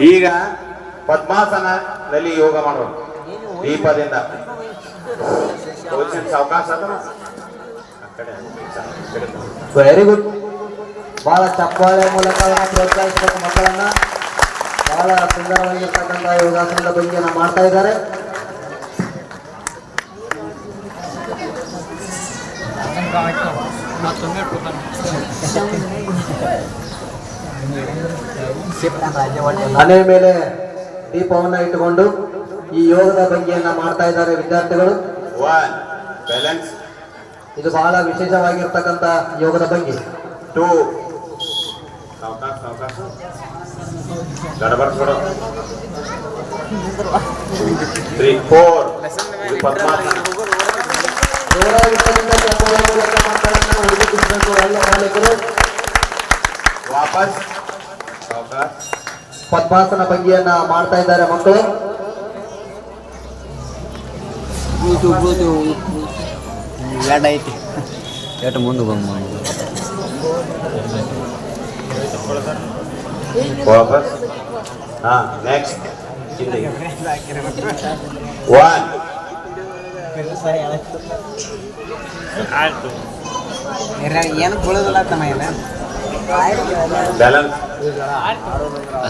ಈಗ ಪದ್ಮಾಸನದಲ್ಲಿ ಯೋಗ ಮಾಡುವ ದೀಪದಿಂದ. ಅವಕಾಶ ವೆರಿ ಗುಡ್ ಬಹಳ ಚಪ್ಪಾಳೆ ಮೂಲಕ ಪ್ರೋತ್ಸಾಹಿಸಬೇಕು ಮಕ್ಕಳನ್ನ. ಬಹಳ ಸುಂದರವಾಗಿರ್ತಕ್ಕಂಥ ಯೋಗಾಸನದ ಬಗ್ಗೆ ಮಾಡ್ತಾ ಇದ್ದಾರೆ. ಮನೆ ಮೇಲೆ ದೀಪವನ್ನು ಇಟ್ಟುಕೊಂಡು ಈ ಯೋಗದ ಭಂಗಿಯನ್ನ ಮಾಡ್ತಾ ಇದ್ದಾರೆ ವಿದ್ಯಾರ್ಥಿಗಳು. ಬ್ಯಾಲೆನ್ಸ್ ಇದು ಬಹಳ ವಿಶೇಷವಾಗಿರ್ತಕ್ಕಂಥ ಯೋಗದ ಭಂಗಿ ಟೂ ತ್ರೀ ಫೋರ್ ಇದು ಪದ್ಮಾಸನ ಜೋರಾಗಿರ್ತಕ್ಕಂಥ ಚಪ್ಪಾಳೆ ಮೂಲಕ ಮಕ್ಕಳನ್ನ ಹುಡುಕಿಸಬೇಕು ಎಲ್ಲ ಮಾಲೀಕರು ವಾಪಸ್. ಪದ್ಮಾಸನ ಭಂಗಿಯನ್ನ ಮಾಡ್ತಾ ಇದ್ದಾರೆ ಮಕ್ಕಳು. ಎರಡು ಐತಿ. ಎಟ್ ಮುಂದೆ ಬಂದು ವಾಪಸ್. ಹಾ ನೆಕ್ಸ್ಟ್ ಒನ್ ಏನು ಬೀಳೋದಿಲ್ಲ ತಮ್ಮ ಇಲ್ಲ ಬ್ಯಾಲೆನ್ಸ್